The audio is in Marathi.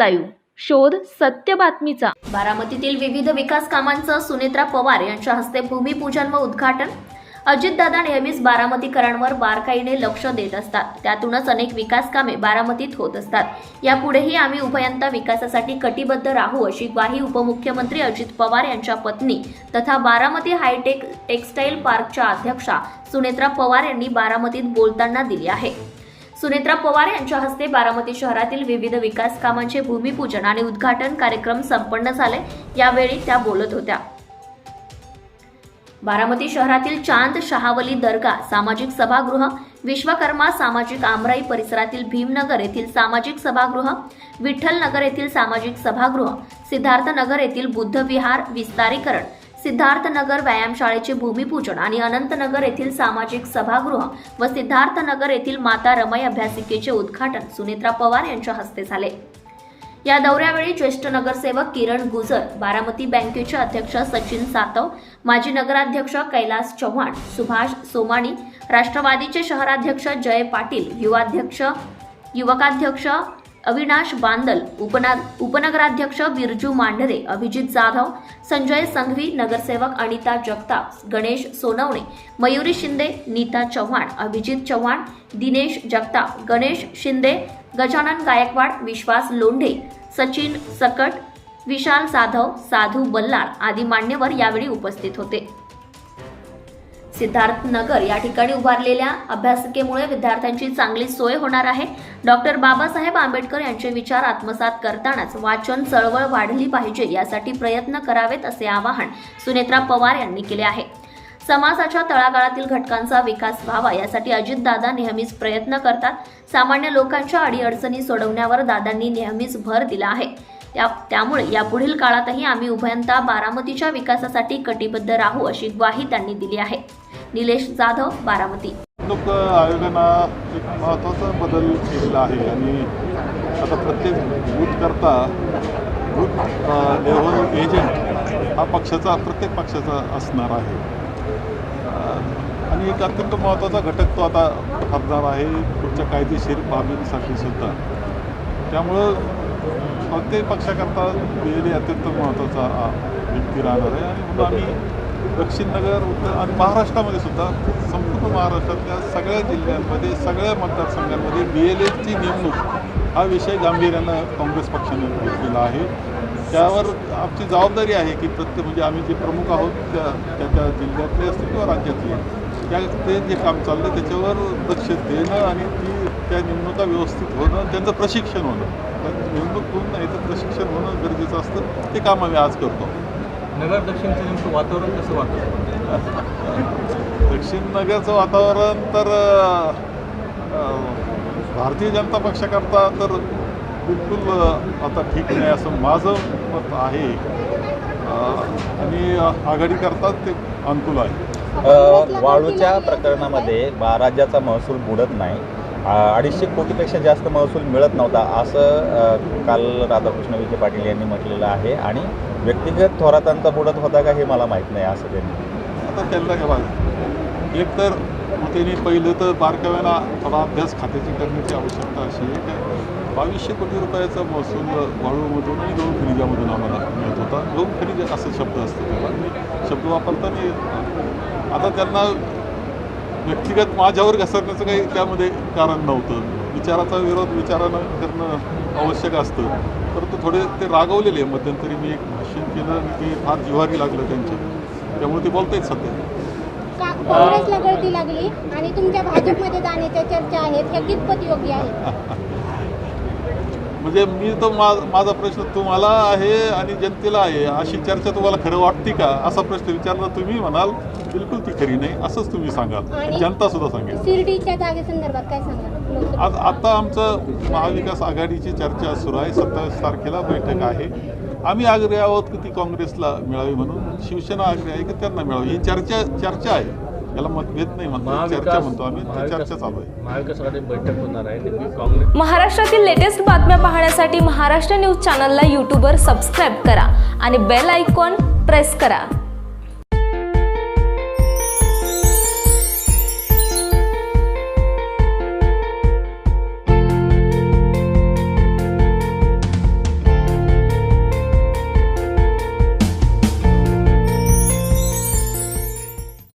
लाईव्ह. शोध सत्य बातमीचा. बारामतीतील विविध विकास कामांचं सुनेत्रा पवार यांच्या हस्ते भूमिपूजन व उद्घाटन. अजितदादा नेहमीच बारामतीकरांवर बारकाईने लक्ष देत असतात. त्यातूनच अनेक विकास कामे बारामतीत होत असतात. यापुढेही आम्ही उभयंता विकासासाठी कटिबद्ध राहू अशी ग्वाही उपमुख्यमंत्री अजित पवार यांच्या पत्नी तथा बारामती हायटेक टेक्सटाईल पार्कच्या अध्यक्षा सुनेत्रा पवार यांनी बारामतीत बोलताना दिली आहे. सुनेत्रा पवार यांच्या हस्ते बारामती शहरातील विविध विकास कामांचे भूमिपूजन आणि उद्घाटन कार्यक्रम संपन्न झाले. यावेळी त्या बोलत होत्या. बारामती शहरातील चांद शहावली दर्गा सामाजिक सभागृह विश्वकर्मा सामाजिक आमराई परिसरातील भीमनगर येथील सामाजिक सभागृह विठ्ठल नगर येथील सामाजिक सभागृह सिद्धार्थनगर येथील बुद्ध विहार विस्तारीकरण सिद्धार्थनगर व्यायामशाळेचे भूमिपूजन आणि अनंतनगर येथील सामाजिक सभागृह व सिद्धार्थनगर येथील माता रमाई अभ्यासिकेचे उद्घाटन सुनेत्रा पवार यांच्या हस्ते झाले. या दौऱ्यावेळी ज्येष्ठ नगरसेवक किरण गुजर बारामती बँकेचे अध्यक्ष सचिन सातव माजी नगराध्यक्ष कैलास चव्हाण सुभाष सोमाणी राष्ट्रवादीचे शहराध्यक्ष जय पाटील युवाध्यक्ष युवकाध्यक्ष अविनाश बांदल उपना उपनगराध्यक्ष बिरजू मांढरे अभिजित जाधव संजय संघवी नगरसेवक अनिता जगताप गणेश सोनवणे मयुरी शिंदे नीता चव्हाण अभिजित चव्हाण दिनेश जगताप गणेश शिंदे गजानन गायकवाड विश्वास लोंढे सचिन सकट विशाल जाधव साधू बल्लाळ आदी मान्यवर यावेळी उपस्थित होते. सिद्धार्थ नगर या ठिकाणी उभारलेल्या अभ्यासिकेमुळे विद्यार्थ्यांची चांगली सोय होणार आहे. डॉक्टर बाबासाहेब आंबेडकर यांचे विचार आत्मसात करतानाच वाचन चळवळ वाढली पाहिजे यासाठी प्रयत्न करावेत असे आवाहन सुनेत्रा पवार यांनी केले आहे. समाजाच्या तळागाळातील घटकांचा विकास व्हावा यासाठी अजितदादा नेहमीच प्रयत्न करतात. सामान्य लोकांच्या अडीअडचणी सोडवण्यावर दादांनी नेहमीच भर दिला आहे. त्या त्यामुळे यापुढील काळातही आम्ही उभयंता बारामतीच्या विकासासाठी कटिबद्ध राहू अशी ग्वाही त्यांनी दिली आहे. निलेश जाधव बारामती. निवडणूक आयोगानं एक महत्त्वाचा बदल केलेला आहे. आणि आता प्रत्येक बूथकरता बूथ लेव्हल एजंट हा पक्षाचा प्रत्येक पक्षाचा असणार आहे. आणि एक अत्यंत महत्त्वाचा घटक तो आता ठरणार आहे पुढच्या कायदेशीर बाबींसाठी सुद्धा. त्यामुळं प्रत्येक पक्षाकरता वेळ अत्यंत महत्त्वाचा व्यक्ती राहणार आहे. आणि म्हणून आम्ही दक्षिण नगर उत्तर आणि महाराष्ट्रामध्ये सुद्धा संपूर्ण महाराष्ट्रातल्या सगळ्या जिल्ह्यांमध्ये सगळ्या मतदारसंघांमध्ये बी एल एची नेमणूक हा विषय गांभीर्यानं काँग्रेस पक्षाने घेतलेला आहे. त्यावर आमची जबाबदारी आहे की प्रत्येक म्हणजे आम्ही जे प्रमुख आहोत त्या त्या त्या जिल्ह्यातले असतील किंवा राज्यातले त्या ते जे काम चाललं त्याच्यावर लक्ष देणं आणि ती त्या नेमणुका व्यवस्थित होणं त्यांचं प्रशिक्षण होणं. त्या नेमणूक होऊन नाही तर प्रशिक्षण होणं गरजेचं असतं ते काम आम्ही आज करतो. नगर दक्षिणचं नेमकं वातावरण कसं वाटतं? दक्षिण नगरचं वातावरण तर भारतीय जनता पक्षाकरता तर बिलकुल आता ठीक नाही असं माझं मत आहे. आणि आघाडीकरता ते अनुकूल आहे. वाळूच्या प्रकरणामध्ये राज्याचा महसूल बुडत नाही. अडीचशे कोटीपेक्षा जास्त महसूल मिळत नव्हता असं काल राधाकृष्ण विखे पाटील यांनी म्हटलेलं आहे. आणि व्यक्तिगत थोरातांचा बुडत होता का हे मला माहीत नाही असं त्यांनी. आता त्यांना काय बघा. एक तर त्यांनी पहिलं तर बारकाव्याला थोडा अभ्यास खात्याची करण्याची आवश्यकता अशी आहे की बावीसशे कोटी रुपयाचा महसूल वाळूमधून आणि गहू खनिजामधून आम्हाला मिळत होता. गहू खनिज असं शब्द असतो त्याला. शब्द वापरताना आता त्यांना व्यक्तिगत माझ्यावर घसरण्याचं काही त्यामध्ये कारण नव्हतं. विचाराचा विरोध विचारानं करणं आवश्यक असतं. परंतु थोडे ते रागवलेले मध्यंतरी मी एक भाषण केलं आणि ते फार जिव्हारी लागलं त्यांच्या त्यामुळे ते सध्या. का काँग्रेसला गळती लागली आणि तुमच्या भाजपमध्ये जाण्याच्या चर्चा आहेत ह्या कितपत योग्य आहेत? म्हणजे मी तर मा माझा प्रश्न तुम्हाला आहे आणि जनतेला आहे. अशी चर्चा तुम्हाला खरं वाटते का? असा प्रश्न विचारला तुम्ही म्हणाल बिलकुल ती खरी नाही. असंच तुम्ही सांगाल. जनता सुद्धा सांगेल. आज आता आमचं महाविकास आघाडीची चर्चा सुरू आहे. सत्तावीस तारखेला बैठक आहे. आम्ही आग्रही आहोत की ती काँग्रेसला मिळावी म्हणून. शिवसेना आग्रही आहे की त्यांना मिळावी. ही चर्चा चर्चा आहे. याला मतभेद नाही म्हणतो चर्चा म्हणतो आम्ही ती चर्चा चालू आहे. महाविकास आघाडी बैठक होणार आहे नेमकी काँग्रेस महाराष्ट्रातील लेटेस्ट बातम्या पाहण्यासाठी महाराष्ट्र न्यूज चॅनलला यूट्यूबवर सबस्क्राईब करा आणि बेल आयकॉन प्रेस करा.